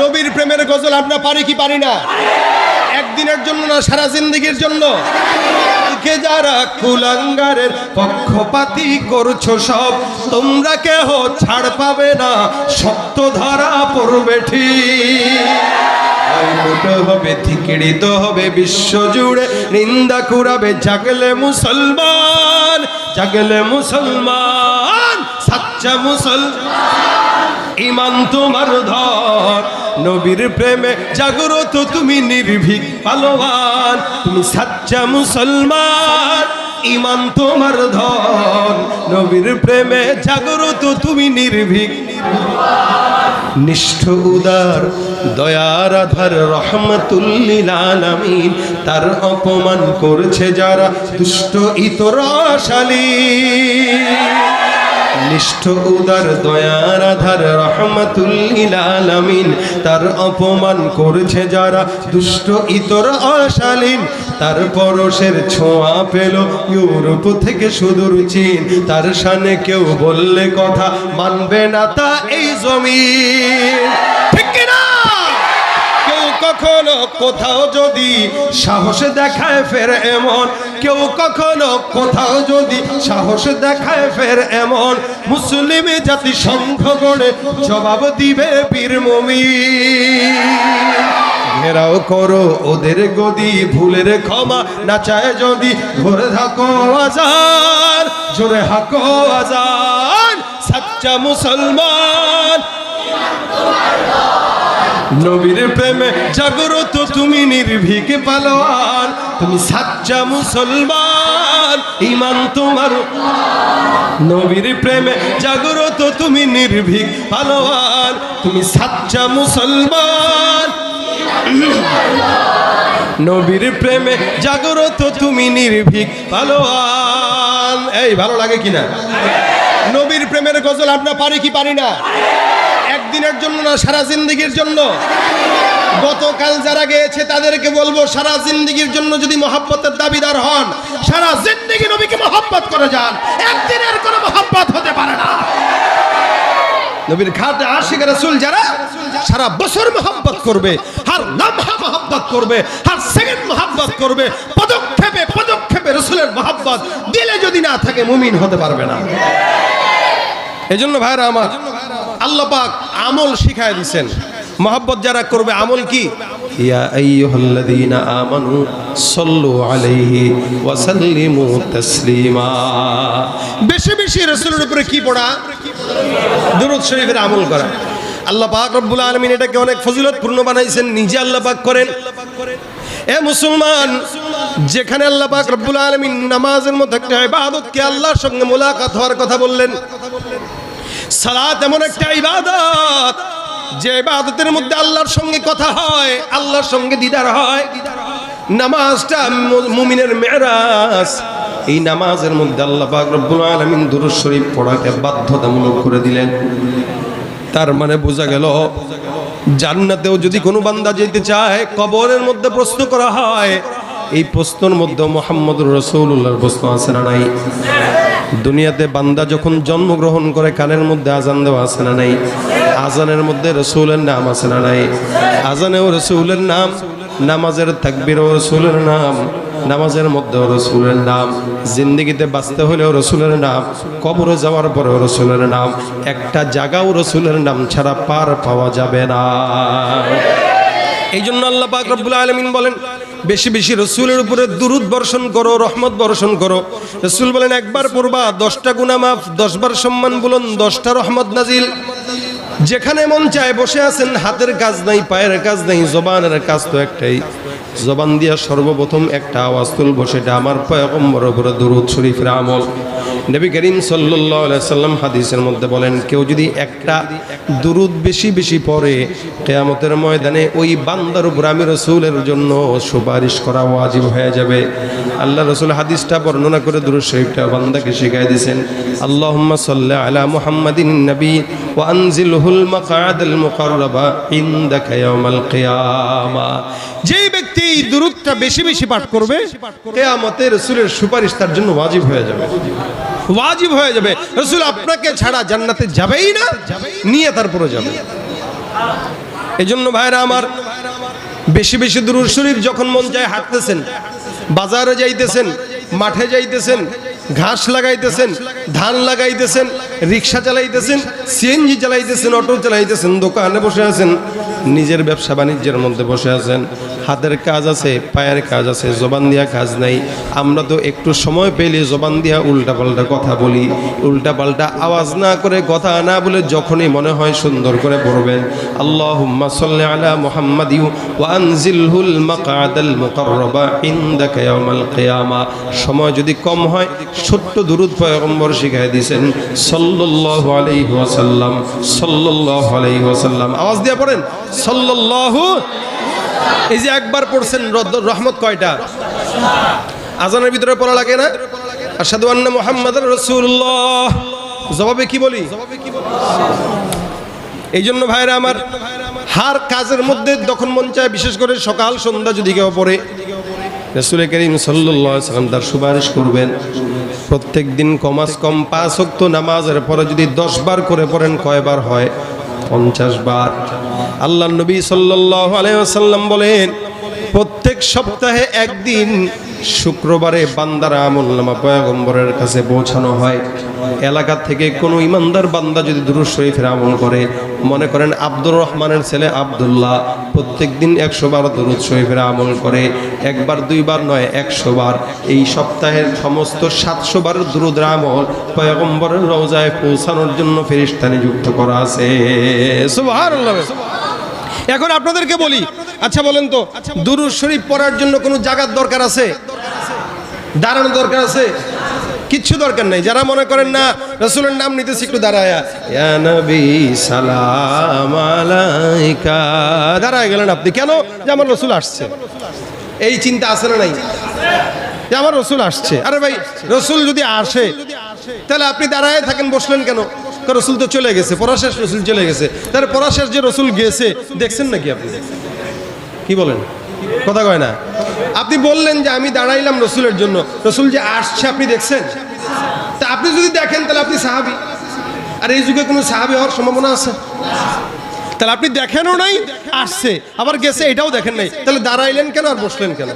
নবীর প্রেমের গজল আমরা পারি কি পারি না? একদিনের জন্য না, সারা জিন্দগির জন্য। কে যারা কুলাঙ্গারের পক্ষপাতি করছ সব, তোমরা কেহ ছাড় পাবে না সত্য ধরা পড়বে ঠিক। হবে থিকিড়িত হবে, বিশ্ব জুড়ে নিন্দা কুড়াবে, জাগলে মুসলমান জাগলে মুসলমান, সাচ্চা মুসলমান। ইমান তোমার ধর নবীর প্রেমে জাগ্রত তুমি নির্ভীক পালোয়ান তুমি সাচ্চা মুসলমান, ইমান তোমার ধন। নবীর প্রেমে জাগ্রত তুমি নির্ভীক। নিষ্ঠ, উদার, দয়ার আধার, রহমতুল্লিল আলামিন। তার অপমান করছে যারা দুষ্ট, ইতরাশালী। নিষ্ঠ উদার দয়ার আধার রহমতুল্লিল তার অপমান করছে যারা দুষ্ট, ইতর, অশালীন। তার পরশের ছোঁয়া পেল ইউরোপ থেকে সুদূর চীন। তার সানে কেউ বললে কথা মানবে না তা এই জমিন। ঠিক কখনো কোথাও যদি সাহস দেখায় ফের এমন। কেউ কখনো কোথাও যদি সাহস দেখায় ফের এমন। মুসলিম জাতি সংঘ গড়ে জবাব দিবে বীর মমি ঘেরাও করো ওদের গদি, ভুলের ক্ষমা না চায় যদি। ঘরে থাকো আজান, জোরে হাকো আজান। সাচ্চা মুসলমান। নবীর প্রেমে জাগ্রত তুমি নির্ভীক পালোয়ান। তুমি সাচ্চা মুসলমান ইমান তোমার। নবীর প্রেমে জাগ্রত তুমি নির্ভীক পালোয়ান। তুমি সাচ্চা মুসলমান। নবীর প্রেমে জাগ্রত তুমি নির্ভীক পালোয়ান। এই, ভালো লাগে কিনা? নবীর প্রেমের গজল আমরা পারি কি পারি না? একদিনের জন্য না, সারা জিন্দগির জন্য? গতকাল যারা গিয়েছে, তাদেরকে বলব, সারা জিন্দগির জন্য যদি মহাব্বতের দাবিদার হন, সারা জিন্দগি নবীকে মহাব্বত করে যান। একদিনের কোনো মহাব্বত হতে পারে না। নবীর খাতে আশিক রাসূল যারা, সারা বছর মহাব্বত করবে, হার লম্হা মহাব্বত করবে, হার সেকেন্ড মহাব্বত করবে, পদক্ষেপে পদক্ষেপে রসুলের মহাব্বত দিলে যদি না থাকে, মুমিন হতে পারবে না। এজন্য ভাইরা আমার আল্লাহ পাক আমল শিখায় দিছেন। মহাব্বত যারা করবে, আমল কি? আলাইহি বেশি বেশি উপরে কি পড়া? করা। আল্লাহ এটাকে অনেক বানাইছেন, নিজে আল্লাহ পাক করেন। এ মুসলমান, যেখানে আল্লাহ পাক রব্বুল আলামিন নামাজের মধ্যে একটা আল্লাহর সঙ্গে মোলাকাত হওয়ার কথা বললেন সালাত এমন একটা ইবাদত, যে ইবাদতের মধ্যে আল্লাহর সঙ্গে কথা হয়, আল্লাহর সঙ্গে দিদার হয়। নামাজটা মুমিনের মেরাজ। এই নামাজের মধ্যে আল্লাহ পাক রব্বুল আলামিন শরীফ পড়াকে বাধ্যতামূলক করে দিলেন। তার মানে বোঝা গেল, জান্নাতেও যদি কোনো বান্দা যেতে চায়, কবরের মধ্যে প্রশ্ন করা হয়, এই প্রশ্নের মধ্যে মোহাম্মদ রসৌল্লাহর প্রশ্ন আছে না নাই? দুনিয়াতে বান্দা যখন জন্মগ্রহণ করে কানের মধ্যে আজান দেওয়া আছে না নাই? আজানের মধ্যে রসুলের নাম আছে না নাই? আজানেও রসুলের নাম, নামাজের তাকবিরও রসুলের নাম, নামাজের মধ্যেও রসুলের নাম, জিন্দগিতে বাঁচতে হলেও রসুলের নাম, কবরে যাওয়ার পরেও রসুলের নাম, একটা জায়গাও রসুলের নাম ছাড়া পার পাওয়া যাবে না। এই জন্য আল্লাহ পাক আলমিন বলেন বেশি বেশি রসুলের উপরে দুরুদ বর্ষণ করো, রহমত বর্ষণ করো। রসুল বলেন, একবার পড়বা, দশটা গুনা মাফ, দশবার সম্মান বলুন, দশটা রহমত নাজিল। যেখানে মন চায় বসে আছেন, হাতের কাজ নাই, পায়ের কাজ নাই, জবানের কাজ তো একটাই। জবান দিয়া সর্বপ্রথম একটা আওয়াজ তুলব, সেটা আমার পয়গম্বর উপরে দুরুদ শরীফের আমল। নবী করিম আলাইহি সাল্লাম হাদিসের মধ্যে বলেন, কেউ যদি একটা দুরুদ বেশি বেশি পড়ে, কেয়ামতের ময়দানে ওই বান্দার উপর আমি রসুলের জন্য সুপারিশ করা ওয়াজিব হয়ে যাবে। আল্লাহ রসুল হাদিসটা বর্ণনা করে দুরুদ শরীফটা বান্দাকে শিখাই দিয়েছেন। আল্লাহুম্মা সাল্লি আলা মুহাম্মাদিন নবী ওয়া আনজিলহুল মাকআদাল মুকাররাবা ইনদাকা ইয়াউমাল কিয়ামা। যেই ব্যক্তি দুরুদটা বেশি বেশি পাঠ করবে কেয়ামতে রসুলের সুপারিশ তার জন্য ওয়াজিব হয়ে যাবে। ওয়াজিব হয়ে যাবে। রসুল আপনাকে ছাড়া জান্নাতে যাবেই না, নিয়ে তারপরে যাবে। এই জন্য ভাইরা আমার, বেশি বেশি দূর শরীফ যখন মন চায় হাঁটতেছেন, বাজারে যাইতেছেন, মাঠে যাইতেছেন, ঘাস লাগাইতেছেন, ধান লাগাইতেছেন, রিক্সা চালাইতেছেন, সিএনজি চালাইতেছেন, অটো চালাইতেছেন, দোকানে বসে আছেন নিজের ব্যবসা বাণিজ্যের মধ্যে বসে আছেন। হাতের কাজ আছে, পায়ের কাজ আছে, জবান দিয়া কাজ নাই। আমরা তো একটু সময় পেলে জবান দিয়া উল্টা পাল্টা কথা বলি। উল্টা পাল্টা আওয়াজ না করে কথা না বলে যখনই মনে হয় সুন্দর করে পড়বেন। সাল্লি আলা মুহাম্মাদি সময় যদি কম হয়, ছোট্ট দুরূদ পয়গম্বর শিখায় দিয়েছেন, সাল্লাল্লাহু আলাইহি ওয়াসাল্লাম, সাল্লাল্লাহু আওয়াজ দিয়ে পড়েন? সাল্লাল্লাহু এই যে একবার পড়ছেন রহমত কয়টা? আজানের ভিতরে পড়া লাগে না? আসাদু আন্না মোহাম্মদ রসুল্লাহ জবাবে কি বলি? এই জন্য ভাইরা আমার হার কাজের মধ্যে যখন মন চায়, বিশেষ করে সকাল, সন্ধ্যা যদি কেউ পড়ে, রসুল করিম সাল্লাম তার সুপারিশ করবেন, প্রত্যেক দিন কমাস কম পাঁচ অক্ত নামাজের পরে যদি দশ বার করে পড়েন, কয়বার হয়? পঞ্চাশ বার। আল্লাহ নবী আলাইসাল্লাম বলেন, প্রত্যেক সপ্তাহে একদিন শুক্রবারে বান্দার আমল পয়গম্বরের কাছে পৌঁছানো হয়। এলাকা থেকে কোনো ইমানদার বান্দা যদি দুরুদ শরীফের আমল করে, মনে করেন আব্দুর রহমানের ছেলে আবদুল্লাহ প্রত্যেক দিন একশো বার দরুদ শরীফের আমল করে, একবার, দুইবার নয়, একশো বার। এই সপ্তাহের সমস্ত সাতশো বার দুরুদের আমল পয়গম্বরের রওজায় পৌঁছানোর জন্য ফেরিস্তা নিযুক্ত করা আছে। এখন আপনাদেরকে বলি আচ্ছা বলেন তো দুরুদ শরীফ পড়ার জন্য কোনো জায়গার দরকার আছে? দাঁড়ানো দরকার আছে। কিচ্ছু দরকার নেই। যারা মনে করেন না রসুলের নাম নিতেছি একটু দাঁড়ায়া। ইয়া নবী সালাম আলাইকা। দাঁড়ায় গেলেন আপনি। কেন? যে আমার রসুল আসছে। এই চিন্তা আছে না নাই? যে আমার রসুল আসছে। আরে ভাই রসুল যদি আসে। তাহলে আপনি দাঁড়ায় থাকেন বসলেন কেন? রসুল তো চলে গেছে, পরাশেষ রসুল চলে গেছে। তাহলে পরাশেষ যে রসুল গেছে দেখছেন নাকি আপনি? কি বলেন? কথা কয় না। আপনি বললেন যে আমি দাঁড়াইলাম রসুলের জন্য। রসুল যে আসছে, আপনি দেখছেন? তা আপনি যদি দেখেন, তাহলে আপনি সাহাবি। আর এই যুগে কোনো সাহাবি হওয়ার সম্ভাবনা আছে? তাহলে আপনি দেখেনও নাই, আসছে। আবার গেছে, এটাও দেখেন নাই। তাহলে দাঁড়াইলেন কেন আর বসলেন কেন?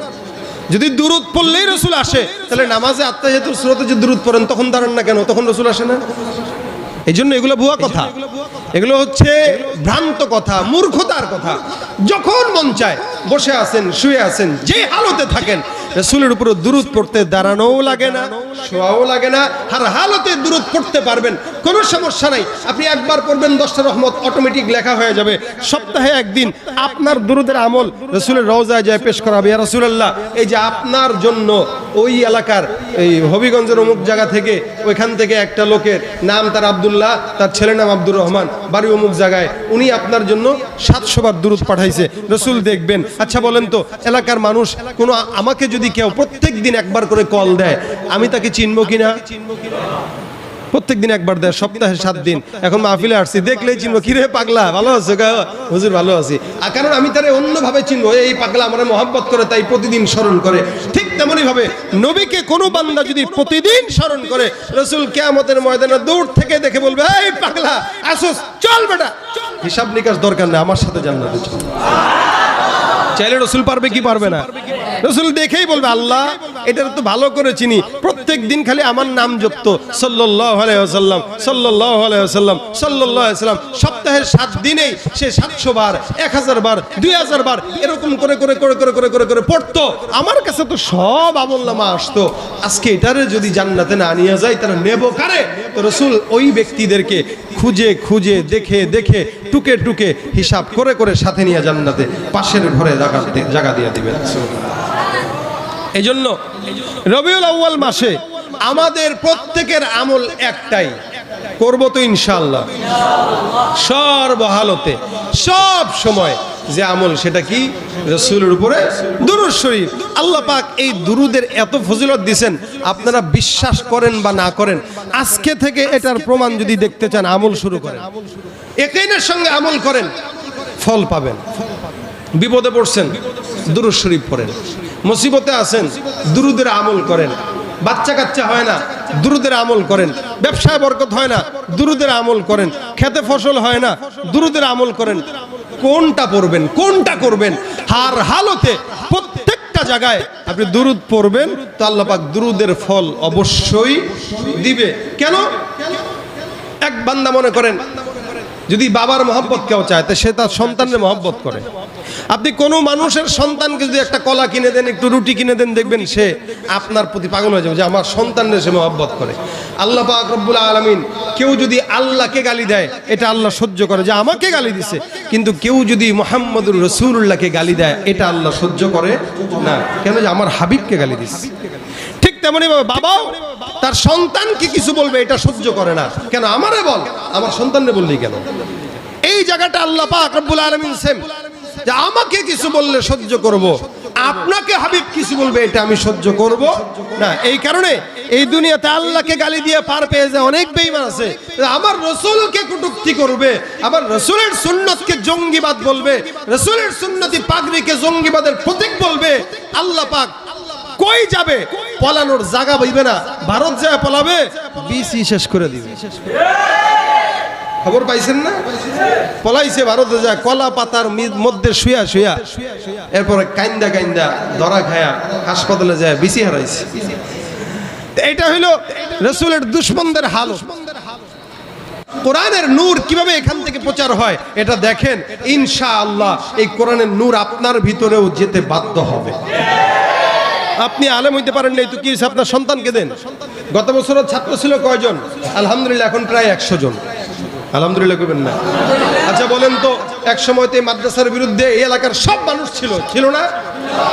যদি দূরত পড়লেই রসুল আসে, তাহলে নামাজে আত্মা যেহেতু সুরতে যে দূরত পড়েন, তখন দাঁড়ান না কেন? তখন রসুল আসে না? এই জন্য এগুলো ভুয়া কথা। এগুলো হচ্ছে ভ্রান্ত কথা, মূর্খতার কথা। যখন মন চায়, বসে আছেন, শুয়ে আছেন, যে হালতে থাকেন রসুলের উপরে দূরত পড়তে দাঁড়ানোও লাগে না, শোয়াও লাগে না আর হালতে দূরত পড়তে পারবেন, কোনো সমস্যা নাই। আপনি একবার পড়বেন, দশটা রহমত অটোমেটিক লেখা হয়ে যাবে। সপ্তাহে একদিন আপনার দুরুদের আমল রসুলের রওজায় যায় পেশ করা হবে ইয়া রসুলাল্লাহ, এই যে আপনার জন্য ওই এলাকার এই হবিগঞ্জের অমুক জায়গা থেকে, ওইখান থেকে একটা লোকের নাম তার আব্দুল্লাহ, তার ছেলের নাম আব্দুর রহমান বাড়ি অমুক জায়গায়, উনি আপনার জন্য সাতশো বার দূরত পাঠাইছে। রসুল দেখবেন আচ্ছা বলেন তো, এলাকার মানুষ কোনো আমাকে যদি কেউ প্রত্যেক দিন একবার করে কল দেয়, আমি তাকে চিনবো কিনা? প্রত্যেক দিন একবার দেয়, সপ্তাহে সাত দিন। এখন মাহফিলে আসছি, দেখলেই চিনবো, কিরে পাগলা, ভালো আছো? হুজুর, ভালো আছি। আর কারণ আমি তারে অন্যভাবে চিনবো, এই পাগলা আমার মহব্বত করে, তাই প্রতিদিন স্মরণ করে। ঠিক তেমনই ভাবে নবীকে কোনো বান্দা যদি প্রতিদিন স্মরণ করে, রসুল কেয়ামতের ময়দানে দূর থেকে দেখে বলবে, এই পাগলা, আসোস, চল বেটা। হিসাব নিকাশ দরকার নেই, আমার সাথে জান্নাতে চল। চাইলে রসুল পারবে কি পারবে না? রসুল দেখেই বলবে, আল্লাহ এটা তো ভালো করে চিনি। প্রত্যেক দিন খালি আমার নাম যুক্ত সাল্লাহ আলাইসাল্লাম সাল্লাহ আলাইসাল্লাম সাল্লাহ সপ্তাহের সাত দিনেই সে সাতশো বার, এক হাজার বার, দুই হাজার বার এরকম করে করে করে করে করে করে করে পড়তো। আমার কাছে তো সব আমল নামা আসতো। আজকে এটারে যদি জান্নাতে না নিয়ে যায় তারা নেব কারে? তো রসুল ওই ব্যক্তিদেরকে খুঁজে খুঁজে, দেখে দেখে, টুকে টুকে হিসাব করে করে সাথে নিয়ে জান্নাতে পাশের ঘরে জায়গা দিয়ে দিবেন। এই জন্য রবিউল আউ্য়াল মাসে আমাদের প্রত্যেকের আমল একটাই, করব তো ইনশাল্লাহ সর্বহালতে, সব সময় যে আমল সেটা কি? রসুলের উপরে দুরুদ শরীফ। আল্লাহ পাক এই দুরুদের এত ফজিলত দিছেন, আপনারা বিশ্বাস করেন বা না করেন, আজকে থেকে এটার প্রমাণ যদি দেখতে চান, আমল শুরু করেন। একাইনের সঙ্গে আমল করেন, ফল পাবেন। বিপদে পড়ছেন, দুরুদ শরীফ পড়েন। মুসিবতে আছেন, দুরুদের আমল করেন। বাচ্চা কাচ্চা হয় না, দুরুদের আমল করেন। ব্যবসায় বরকত হয় না, দুরুদের আমল করেন। খেতে ফসল হয় না, দুরুদের আমল করেন। কোনটা পড়বেন, কোনটা করবেন? হার হালতে প্রত্যেকটা জায়গায় আপনি দুরুদ পড়বেন, তো আল্লাহ পাক দুরুদের ফল অবশ্যই দিবে। কেন? এক বান্দা মনে করেন, যদি বাবার মহব্বত কেউ চায়, তো সে তার সন্তানের মহব্বত করে। আপনি কোনো মানুষের সন্তানকে যদি একটা কলা কিনে দেন একটু রুটি কিনে দেন দেখবেন সে আপনার প্রতি পাগল হয়ে যাবে যে আমার সন্তানের সে মহব্বত করে। আল্লাহ পাক রব্বুল আলমিন কেউ যদি আল্লাহকে গালি দেয় এটা আল্লাহ সহ্য করে যে আমাকে গালি দিছে। কিন্তু কেউ যদি মোহাম্মদুর রসুল্লাহকে গালি দেয় এটা আল্লাহ সহ্য করে না। কেন যে আমার হাবিবকে গালি দিচ্ছে ঠিক তেমনি ভাবে বাবাও তার সন্তানকে কিছু বলবে এটা সহ্য করে না। কেন আমারে বল? আমার সন্তানরে বললি কেন? এই জায়গাটা আল্লাহ পাক রব্বুল আলামিন সেম। যে আমাকে কিছু বললে সহ্য করব। আপনাকে হাবিব কিছু বলবে, এটা আমি সহ্য করব না। এই কারণে এই দুনিয়াতে আল্লাহকে গালি দিয়ে পার পেয়ে যায় অনেক বেঈমান আছে। আমার রসুলকে কটূক্তি করবে আবার রসুলের সুন্নতকে জঙ্গিবাদ বলবে, রসুলের সুন্নতি পাগড়িকে জঙ্গিবাদের প্রতীক বলবে, আল্লাহ পাক কই যাবে? পলানোর জায়গা বইবে না। ভারত যায় পলাবে, বিসি শেষ করে দিবে। খবর পাইছেন না? পলাইছে ভারতে যায় কলা পাতার মধ্যে শুয়া শুয়া। এরপরে কাইন্দা কাইন্দা ধরা খায়া হাসপাতালে যায় বিসি হারাইছে। এটা হইল রসুলের দুশ্মনদের হাল। কোরআনের নূর কীভাবে এখান থেকে প্রচার হয়, এটা দেখেন। ইনশা আল্লাহ এই কোরআনের নূর আপনার ভিতরেও যেতে বাধ্য হবে। আপনি আলেম হইতে পারেন নাই, তো কি? আপনার সন্তানকে দেন। গত বছরের ছাত্র ছিল কয়জন? আলহামদুলিল্লাহ, এখন প্রায় একশো জন। আলহামদুলিল্লাহ করবেন না। আচ্ছা বলেন তো, এক সময় তো এই মাদ্রাসার বিরুদ্ধে এই এলাকার সব মানুষ ছিল ছিল না?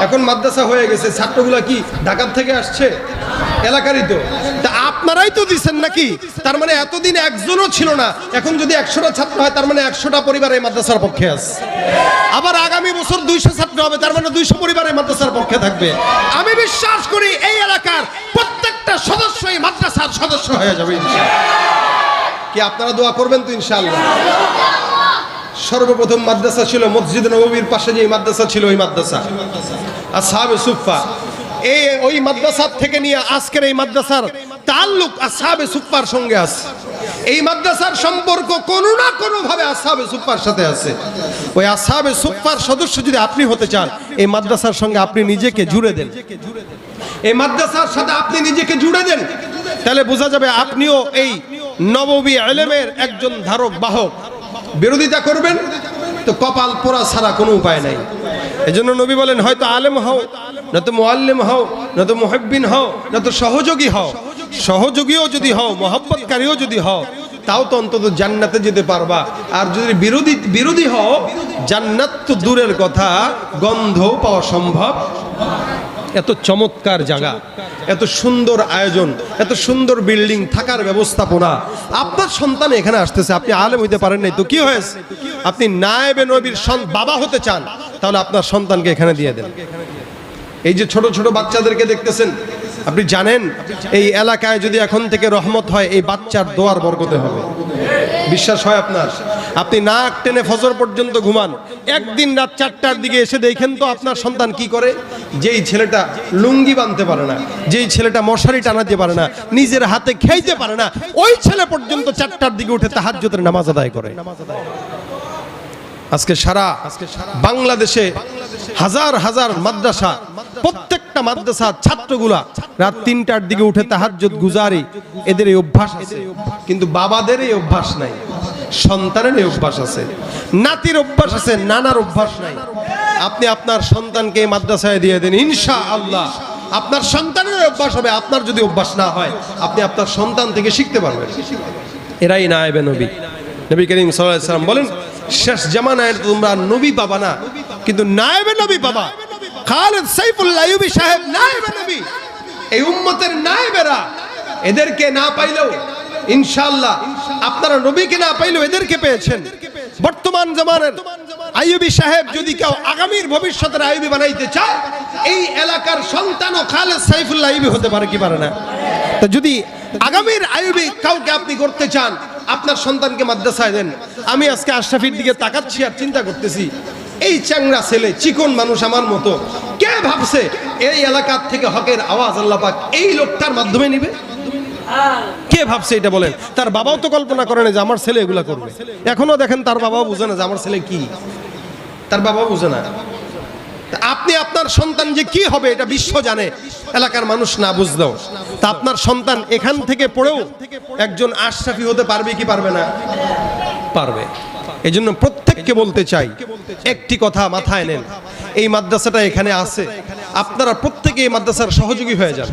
এখন মাদ্রাসা হয়ে গেছে, ছাত্রগুলা কি ঢাকার থেকে আসছে? এলাকারই তো। তা আপনারাই তো দিচ্ছেন নাকি? তার মানে এতদিন একজনও ছিল না। এখন যদি একশোটা ছাত্র হয়, তার মানে একশোটা পরিবার এই মাদ্রাসার পক্ষে আছে। আবার আগামী বছর দুইশো ছাত্র হবে, তার মানে দুইশো পরিবার এই মাদ্রাসার পক্ষে থাকবে। আমি বিশ্বাস করি এই এলাকার প্রত্যেকটা সদস্য এই মাদ্রাসার সদস্য হয়ে যাবে। কি আপনারা দোয়া করবেন তো ইনশাআল্লাহ? সর্বপ্রথম মাদ্রাসা ছিল মসজিদ নবীর পাশে যে মাদ্রাসা ছিল, ওই মাদ্রাসা। আসহাবে সুফা এই ওই মাদ্রাসার থেকে নিয়ে আজকের এই মাদ্রাসার তাল্লুক আসহাবে সুফার সঙ্গে আছে। এই মাদ্রাসার সম্পর্ক কোনো না কোনো ভাবে আসহাবে সুফার সাথে আছে। ওই আসহাবে সুফার সদস্য যদি আপনি হতে চান, এই মাদ্রাসার সঙ্গে আপনি নিজেকে জুড়ে দেন। এই মাদ্রাসার সাথে আপনি নিজেকে জুড়ে দেন, তাহলে বোঝা যাবে আপনিও এই নববী আলেমের একজন ধারক বাহক। বিরোধিতা করবেন? তো কপাল পোড়া ছাড়া কোনো উপায় নাই। এজন্য নবী বলেন, হয়তো আলেম হও, না তো মোয়াল্লেম হও, না তো মুহিব্বিন হও, না তো সহযোগী হও। সহযোগীও যদি হও, মহব্বতকারীও যদি হও, তাও তো অন্তত জান্নাতে যেতে পারবা। আর যদি বিরোধী বিরোধী হও, জান্নাত তো দূরের কথা গন্ধ পাওয়া সম্ভব। এত চমৎকার জায়গা, এত সুন্দর আয়োজন, এত সুন্দর বিল্ডিং, থাকার ব্যবস্থাপনা। আপনার সন্তান এখানে আসতেছে, আপনি আলেম হইতে পারেন নাই তো কি হয়েছে? আপনি নায়েবে নবীর বাবা হতে চান, তাহলে আপনার সন্তানকে এখানে দিয়ে দেন। এই যে ছোট ছোট বাচ্চাদেরকে দেখতেছেন আপনি জানেন, এই এলাকায় যদি এখন থেকে রহমত হয়, এই বাচ্চার দোয়ার বরকতে হবে। বিশ্বাস হয় আপনার? আপনি নাক টেনে ফজর পর্যন্ত ঘুমান। একদিন রাত চারটার দিকে এসে দেখেন তো আপনার সন্তান কি করে? যেই ছেলেটা লুঙ্গি বাঁধতে পারে না, যেই ছেলেটা মশারি টানাতে পারে না, নিজের হাতে খেইতে পারে না, ওই ছেলে পর্যন্ত চারটার দিকে উঠে তাহাজ্জুদের নামাজ আদায় করে। আজকে সারা বাংলাদেশে হাজার হাজার মাদ্রাসা প্রত্যেকটা মাদ্রাসার ছাত্রগুলা রাত তিনটার দিকে উঠে তাহাজ্জুদ গুজারি, এদের এই অভ্যাস আছে। কিন্তু বাবাদের এই অভ্যাস নাই, সন্তানের এই অভ্যাস আছে, নাতির অভ্যাস আছে, নানার অভ্যাস নাই। আপনি আপনার সন্তানকে মাদ্রাসায় দিয়ে দেন ইনশা আল্লাহ আপনার সন্তানের অভ্যাস হবে, আপনার যদি অভ্যাস না হয়, আপনি আপনার সন্তান থেকে শিখতে পারবেন। এরাই না নায়েবে নবী। নবী করিম সাল্লাম বলেন, শেষ জামানায় তোমরা নবী পাবা না, কিন্তু নায়েবে নবী পাবা। খালেদ সাইফুল্লাহ আইয়ুবী সাহেব নায়েবে নবী। এই উম্মতের নায়েবেরা এদেরকে না পাইলেও ইনশাআল্লাহ আপনারা নবীকে না পাইলেও এদেরকে পেয়েছেন। বর্তমান জামানের আইয়ুবী সাহেব যদি কেউ আগামীর ভবিষ্যতের আইয়ুবী বানাইতে চায়, এই এলাকার সন্তান ও খালেদ সাইফুল্লাহ আইয়ুবী হতে পারে কি পারে না? তো যদি আগামীর আয়ুবী কাউকে আপনি করতে চান, আপনার সন্তানকে মাদ্রাসায় দেন। আমি আজকে আশরাফির দিকে তাকাচ্ছি আর চিন্তা করতেছি এই চ্যাংরা ছেলে, চিকন মানুষ আমার মতো, কে ভাবছে এই এলাকার থেকে হকের আওয়াজ আল্লাহ পাক এই লোকটার মাধ্যমে নিবে? কে ভাবছে এটা বলেন? তার বাবাও তো কল্পনা করে না যে আমার ছেলে এগুলা করবে। এখনও দেখেন তার বাবাও বুঝে না যে আমার ছেলে কি। তার বাবাও বোঝে না। আপনি আপনার সন্তান যে কি হবে এটা বিশ্ব জানে। এলাকার মানুষ না বুঝলেও। তা আপনার সন্তান এখান থেকে পড়েও একজন আশরাফি হতে পারবে কি পারবে না? পারবে। এই জন্য প্রত্যেককে বলতে চাই? একটি কথা মাথায় নেন। এই মাদ্রাসাটা এখানে আছে। আপনারা প্রত্যেকে এই মাদ্রাসার সহযোগী হয়ে যান।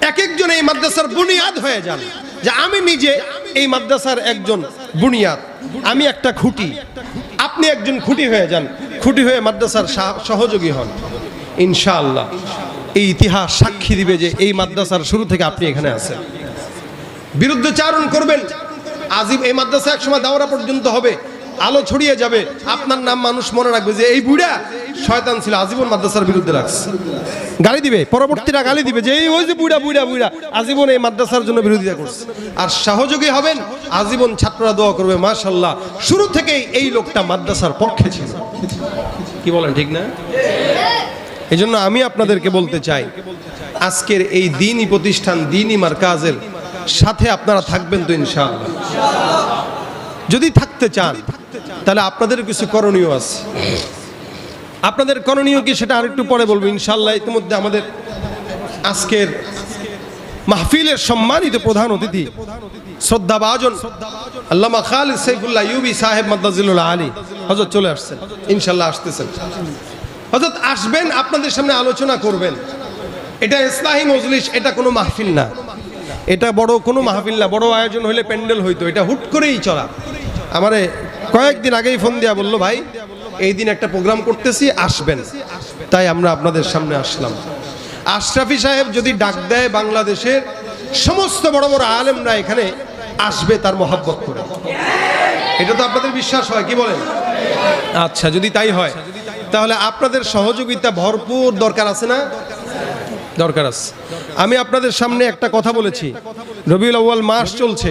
এক একজন এই মাদ্রাসার বুনিয়াদ হয়ে যান। যে আমি নিজে এই মাদ্রাসার একজন বুনিয়াদ। আমি একটা খুঁটি। আপনি একজন খুঁটি হয়ে যান। খুঁটি হয়ে মাদ্রাসার সহযোগী হন। ইনশাআল্লাহ। এই ইতিহাস সাক্ষী দিবে যে এই মাদ্রাসার শুরু থেকে আপনি এখানে আছেন। বিরুদ্ধচারণ করবেন। আজিব এই মাদ্রাসা একসময় দাওরা পর্যন্ত হবে। আলো ছড়িয়ে যাবে। আপনার নাম মানুষ মনে রাখবে যে এই বুড়া শয়তান ছিল, আজীবন মাদ্রাসার বিরুদ্ধে রাখছে। গালি দিবে পরবর্তীরা গালি দিবে যে, এই ওই যে বুড়া বুড়া বুড়া, আজীবন এই মাদ্রাসার জন্য বিরোধিতা করছে। আর সহযোগী হবেন, আজীবন ছাত্ররা দোয়া করবে মাশাল্লাহ শুরু থেকেই এই লোকটা মাদ্রাসার পক্ষে ছিল। কি বলেন, ঠিক না? এই জন্য আমি আপনাদেরকে বলতে চাই, আজকের এই দিনই প্রতিষ্ঠান, দিনই মার্কাজের সাথে আপনারা থাকবেন তো ইনশাআল্লাহ। যদি থাকতে চান তাহলে আপনাদের কিছু করণীয় আছে। আপনাদের করণীয় কি সেটা আরেকটু পরে বলব। ইনশাল্লাহ ইতিমধ্যে আমাদের আজকের মাহফিলের সম্মানিত প্রধান অতিথি, শ্রদ্ধাভাজন আল্লামা খালিদ সাইফুল্লাহ ইউবি সাহেব মাদ্দাজিল্লাহ আলী হজরত চলে আসছেন। ইনশাল্লাহ আসতেছেন। হজরত আসবেন, আপনাদের সামনে আলোচনা করবেন। এটা ইসলাহী মজলিস, এটা কোনো মাহফিল না। এটা বড় কোনো মাহফিল না। বড় আয়োজন হলে প্যান্ডেল হইতো। এটা হুট করেই চলা। আমারে কয়েকদিন আগেই ফোন দিয়া বলল, ভাই, এই দিন একটা প্রোগ্রাম করতেছি, আসবেন। তাই আমরা আপনাদের সামনে আসলাম। আশরাফি সাহেব যদি ডাক দেয় বাংলাদেশের সমস্ত বড় বড় আলেমরা এখানে আসবে তার মহাব্বত করে। এটা তো আপনাদের বিশ্বাস হয়, কি বলেন? আচ্ছা যদি তাই হয়, তাহলে আপনাদের সহযোগিতা ভরপুর দরকার আছে না? দরকার আছে। আমি আপনাদের সামনে একটা কথা বলেছি। রবিউল আউ্য়াল মাস চলছে।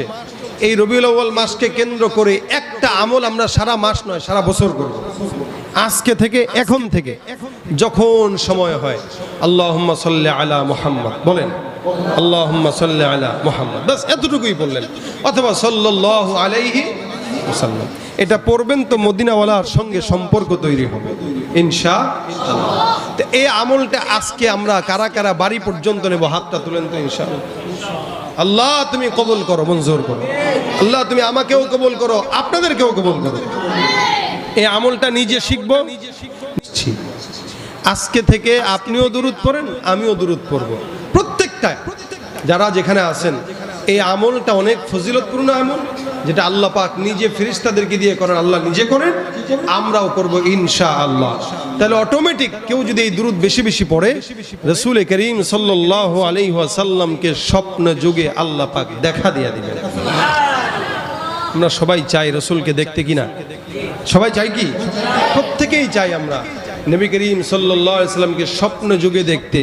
এই রবিউল আউ্য়াল মাসকে কেন্দ্র করে একটা আমল আমরা সারা মাস নয়, সারা বছর করব আজকে থেকে, এখন থেকে, যখন সময় হয়, আল্লাহুম্মা সাল্লি আলা মোহাম্মদ বলেন, আল্লাহুম্মা সাল্লি আলা মোহাম্মদ। বাস এতটুকুই বললেন। অথবা সাল্লাল্লাহু আলাইহি ওয়াসাল্লাম। এটা পড়বেন তো মদিনাওয়ালার সঙ্গে সম্পর্ক তৈরি হবে ইনশা এই আমলটা আজকে আমরা কারা কারা বাড়ি পর্যন্ত নেব, হাতটা তুলেন তো ইনশা আল্লাহ, তুমি কবুল করো, মঞ্জুর করো। আল্লাহ, তুমি আমাকেও কবুল করো, আপনাদেরকেও কবুল করো। এই আমলটা নিজে শিখব। আজকে থেকে আপনিও দূরত পড়েন, আমিও দূরত পড়ব। প্রত্যেকটা যারা যেখানে আছেন, এই আমলটা অনেক ফজিলতপূর্ণ আমল। যেটা আল্লাহ পাক নিজে ফেরিস্তাদেরকে দিয়ে করেন, আল্লাহ নিজে করেন, আমরাও করব ইনশা আল্লাহ তাহলে অটোমেটিক কেউ যদি এই দূরত বেশি বেশি পড়ে, রসুল করিম সাল্লাহ আলহাসাল্লামকে স্বপ্ন যুগে আল্লাহ পাক দেখা দিয়ে দিবেন। আমরা সবাই চাই রসুলকে দেখতে কিনা? সবাই চাই কি? প্রত্যেকেই চাই আমরা। নবী করিম সাল্লামকে স্বপ্ন যুগে দেখতে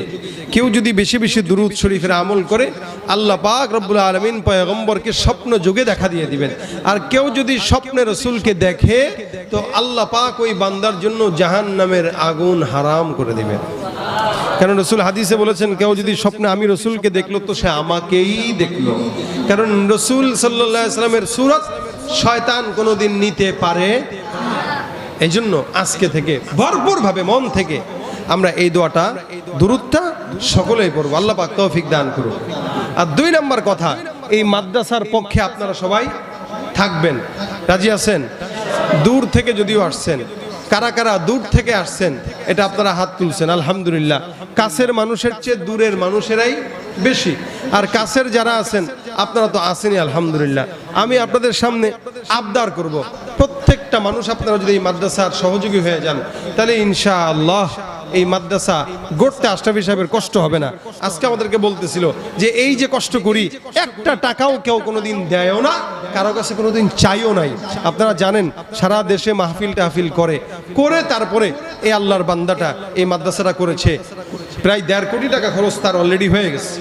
কেউ যদি বেশি বেশি দুরুদ শরীফের আমল করে, আল্লাহ পাক রব্বুল আলমিন পয়গম্বরকে স্বপ্ন যুগে দেখা দিয়ে দিবেন। আর কেউ যদি স্বপ্নে রসুলকে দেখে, তো আল্লাহ পাক ওই বান্দার জন্য জাহান নামের আগুন হারাম করে দিবেন। কারণ রসুল হাদিসে বলেছেন, কেউ যদি স্বপ্নে আমি রসুলকে দেখল, তো সে আমাকেই দেখল। কারণ রসুল সাল্লাহ সাল্লামের সুরত শয়তান কোনোদিন নিতে পারে এই জন্য আজকে থেকে ভরপুরভাবে মন থেকে আমরা এই দোয়াটা দূরত্বটা সকলেই পড়ব। আল্লাহ পাক তৌফিক দান করুন আর দুই নম্বর কথা, এই মাদ্রাসার পক্ষে আপনারা সবাই থাকবেন। রাজি আছেন? দূর থেকে যদিও আসছেন। কারা কারা দূর থেকে আসছেন, এটা আপনারা হাত তুলছেন, আলহামদুলিল্লাহ। কাছের মানুষের চেয়ে দূরের মানুষেরাই বেশি। আর কাছের যারা আছেন, আপনারা তো আসেনি আলহামদুলিল্লাহ। আমি আপনাদের সামনে আবদার করব। প্রত্যেকটা মানুষ আপনারা যদি এই মাদ্রাসার সহযোগী হয়ে যান, তাহলে ইনশা আল্লাহ এই মাদ্রাসা গড়তে আশরাফি সাহেবের কষ্ট হবে না। আজকে আমাদেরকে বলতেছিল যে এই যে কষ্ট করি, একটা টাকাও কেউ কোনোদিন দেয়ও না, কারও কাছে কোনোদিন চাইও নাই। আপনারা জানেন, সারা দেশে মাহফিল টাহফিল করে করে তারপরে এই আল্লাহর বান্দাটা এই মাদ্রাসাটা করেছে। প্রায় দেড় কোটি টাকা খরচ তার অলরেডি হয়ে গেছে।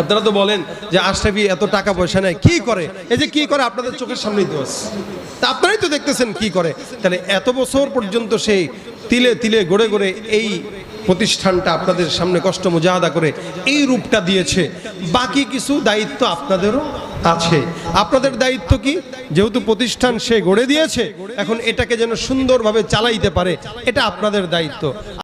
আপনারা তো বলেন যে আশরাফি এত টাকা পয়সা নেয়, কি করে? এই যে কি করে? আপনাদের চোখের সামনেই আছে। তা আপনারাই তো দেখতেছেন কি করে। তাহলে এত বছর পর্যন্ত সেই তিলে তিলে গড়ে গড়ে এই প্রতিষ্ঠানটা আপনাদের সামনে কষ্ট মুজাহাদা করে এই রূপটা দিয়েছে। বাকি কিছু দায়িত্ব আপনাদেরও আছে। আপনাদের দায়িত্ব কি? যেহেতু প্রতিষ্ঠান সে গড়ে দিয়েছে, এখন এটাকে যেন সুন্দরভাবে চালাইতে পারে, এটা আপনাদের দায়িত্ব।